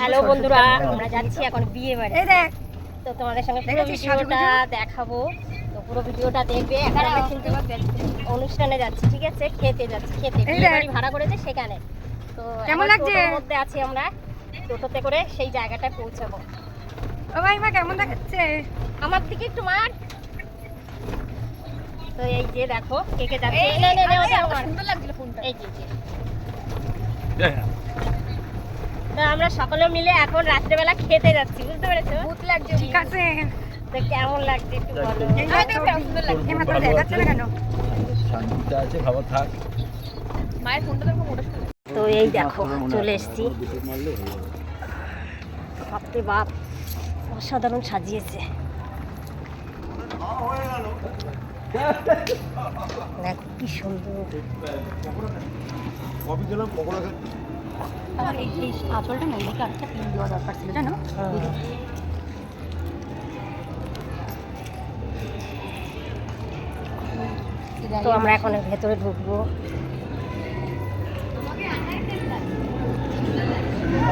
Hello বন্ধুরা আমরা যাচ্ছি এখন বিয়ে বাড়ি। তো তোমাদের সঙ্গে পুরো ভিডিওটা দেখাবো। তো পুরো ভিডিওটা দেখবে। এখন আমরা কিন্তু অনুষ্ঠানে যাচ্ছি ঠিক আছে? খেতে যাচ্ছি খেতে। এই বিয়ে বাড়ি ভাড়া করেছে সেখানে। তো কেমন লাগছে? মধ্যে আছি আমরা। টোটোতে করে সেই জায়গাটায় পৌঁছাবো। ও ভাই মা কেমন দেখাচ্ছে? আমার দিকে একটু মার। তো এই যে দেখো কে কে যাচ্ছে? এই নে, নে, নে, ওটা আমার। এই যে, যে। তো আমরা সকলে মিলে এখন রাত্রেবেলা খেতে যাচ্ছি বুঝতে পেরেছ? ঠিক আছে। তো কেমন লাগছে একটু বলো। এই যে এই মা তোর দেখাচ্ছে না কেন? শান্তিতে আছে খাবার থাক। তো এই দেখো চলে এসেছি। বাপরে বাপ অসাধারণ সাজিয়েছে। দেখো কি সুন্দর। এই এই আঁচলটা না এদিকে আরেকটা পিন দেওয়া দরকার ছিল জানো? তো আমরা এখন ভেতরে ঢুকবো।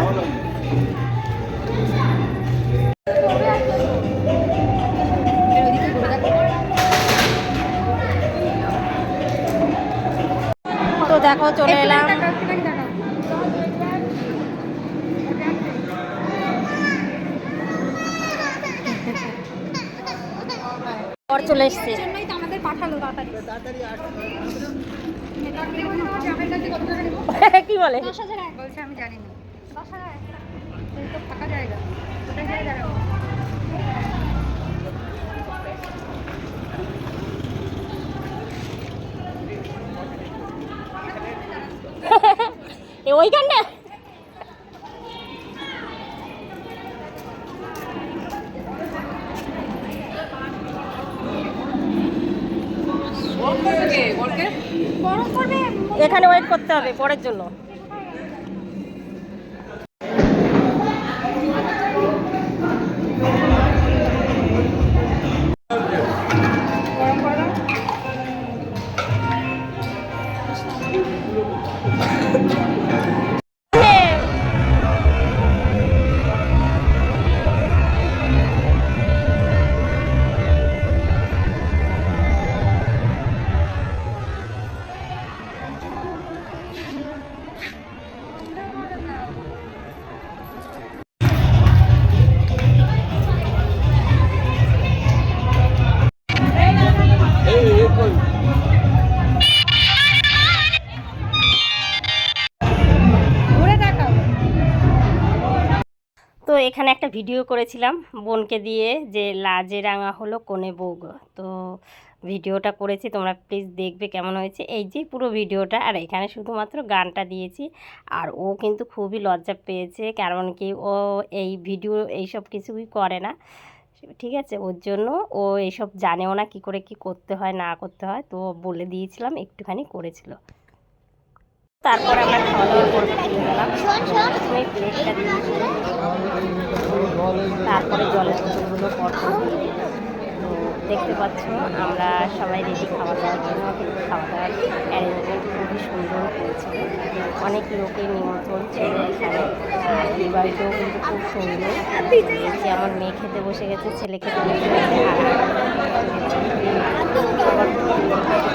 তো পর চলে এসছে। কি বলে? ওইখানটা? এখানে ওয়েট করতে হবে পরের জন্য। এখানে একটা ভিডিও করেছিলাম বোনকে দিয়ে যে লাজে রাঙা হলো কোণে বউগ তো ভিডিওটা করেছি, তোমরা প্লিজ দেখবে কেমন হয়েছে। এই যে পুরো ভিডিওটা, আর এখানে শুধুমাত্র গানটা দিয়েছি। আর ও কিন্তু খুবই লজ্জা পেয়েছে, কারণ কি ও এই ভিডিও, এইসব কিছুই করে না। ঠিক আছে, ওর জন্য ও এইসব জানেও না কি করে কি করতে হয়, না করতে হয়। তো বলে দিয়েছিলাম, একটুখানি করেছিল। তারপর আমরা খাওয়া দাওয়া করতে চলে গেলাম প্রথমে প্লেটটা দিয়েছি তারপরে জলের বোতলগুলো পরপর তো দেখতে পাচ্ছ আমরা সবাই রেডি খাওয়া দাওয়ার জন্য কিন্তু খাওয়া দাওয়ার অ্যারেঞ্জমেন্ট খুবই সুন্দর হয়েছিল অনেক লোকের নিমন্ত্রণ ছিল এখানে। বাড়িতেও কিন্তু খুব সুন্দর। যে আমার মেয়ে খেতে বসে গেছে ছেলে খেতে বসে গেছে আর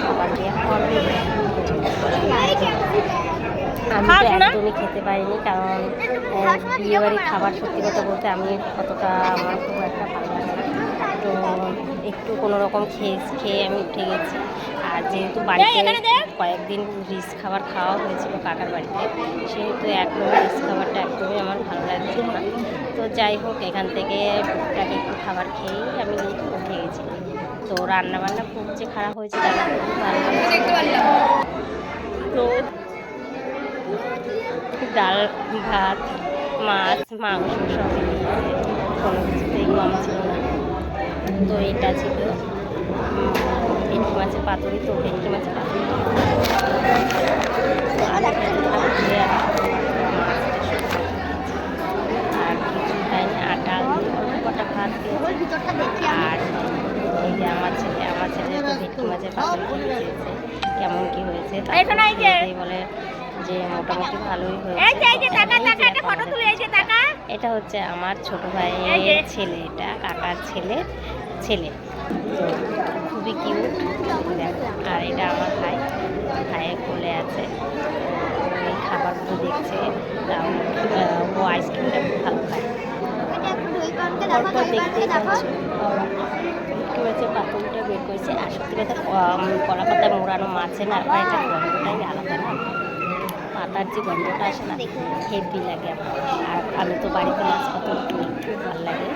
খাবার হবে। আমি তো একদমই খেতে পারিনি কারণ বিয়ে বাড়ির খাবার সত্যি কথা বলতে আমি অতটা আমার খুব একটা ভালো লাগে তো একটু কোনো রকম খেয়ে খেয়ে আমি উঠে গেছি। আর যেহেতু বাড়িতে কয়েকদিন রিস খাবার খাওয়া হয়েছিল কাকার বাড়িতে সেহেতু একদম রিস খাবারটা একদমই আমার ভালো লাগছিল না। তো যাই হোক এখান থেকে টুকটাক একটু খাবার খেয়েই আমি উঠে গেছি। তো রান্নাবান্না খুব যে খারাপ হয়েছে তারা খুব ভালো। তো ডাল ভাত মাছ মাংস সব কোনো কিছুতেই কম ছিল না। তো এটা ছিল। ভেটকি মাছের পাতুরি তো ভেটকি মাছের পাতুরি। আর কিছু খাইনি অল্প কটা ভাত আর এই যে আমার ছেলে আমার ছেলে তো ভেটকি মাছের পাতুরি খেতে কেমন কি হয়েছে বলে যে মোটামুটি ভালোই হয়েছে। এটা হচ্ছে আমার ছোট ভাইয়ের ছেলে এটা কাকার ছেলে ছেলে। তো খুবই কিউট আর এটা আমার ভাই ভাইয়ের কোলে আছে। খাবারগুলো দেখছে ও আইসক্রিমটা খুব ভালো খায়। তারপর দেখতেই পাচ্ছ। একটু হচ্ছে পাতুলটা বের করেছে। আর সত্যি কথা পাতায় মোড়ানো মাছে না আর এটা গন্ধটাই আলাদা না। পাতার যে গন্ধটা আসে না। হেভি লাগে আমার। আর আমি তো বাড়িতে মাছ করি খুব ভালো লাগে।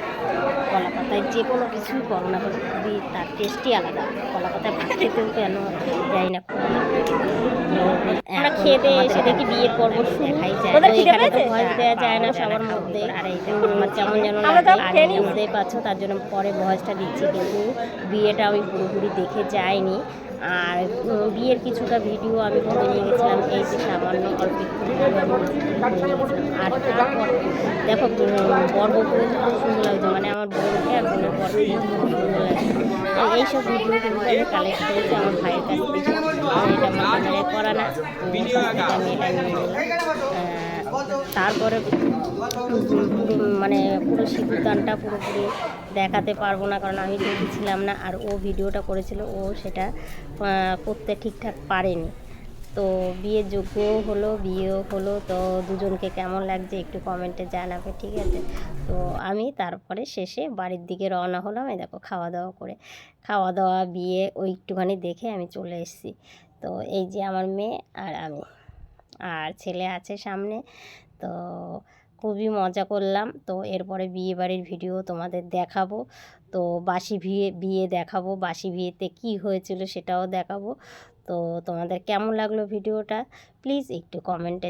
কলা পাতায় যে কোনো কিছুই করো না খুবই তার টেস্টই আলাদা। কলা পাতায় ভাত খেতেও কেন যাই না। আমরা খেয়ে দিয়ে এসে দেখি বিয়ের পর্ব তো এখানে তো ভয়েস দেওয়া যায় না সবার মধ্যে। আর এইটা আমার কেমন যেন বুঝতেই পারছ তার জন্য পরে ভয়েসটা দিচ্ছি। কিন্তু বিয়েটা আমি পুরোপুরি দেখে যাইনি। আর বিয়ের কিছুটা ভিডিও আমি করে নিয়ে গেছিলাম, এই যে সামান্য অল্প। আর তারপর দেখো বড় করে খুব সুন্দর লাগছে মানে আমার বউকে আর বোনের পর খুব সুন্দর লাগছে এইসব ভিডিও কিন্তু আমি কালেক্ট করেছি আমার ভাইয়ের কাছ থেকে। আর এটা আমার ক্যামেরায় করা না। কাছ আমি এটা নিয়ে তারপরে মানে পুরো সিঁদুরদানটা পুরোপুরি দেখাতে পারব না কারণ আমি দেখেছিলাম না আর ও ভিডিওটা করেছিল ও সেটা করতে ঠিকঠাক পারেনি। তো বিয়ের যোগ্যও হলো, বিয়েও হলো, তো দুজনকে কেমন লাগছে একটু কমেন্টে জানাবে, ঠিক আছে? তো আমি তারপরে শেষে বাড়ির দিকে রওনা হলাম, এই দেখো খাওয়া দাওয়া করে। খাওয়া দাওয়া বিয়ে, ওই একটুখানি দেখে আমি চলে এসেছি। তো এই যে আমার মেয়ে আর আমি। আর ছেলে আছে সামনে, তো খুবই মজা করলাম। তো এরপরে বিয়ে বাড়ির ভিডিও তোমাদের দেখাবো। তো বাসি বিয়ে বিয়ে দেখাবো, বাসি বিয়েতে কি হয়েছিল সেটাও দেখাবো। তো তোমাদের কেমন লাগল ভিডিওটা? প্লিজ একটু কমেন্টে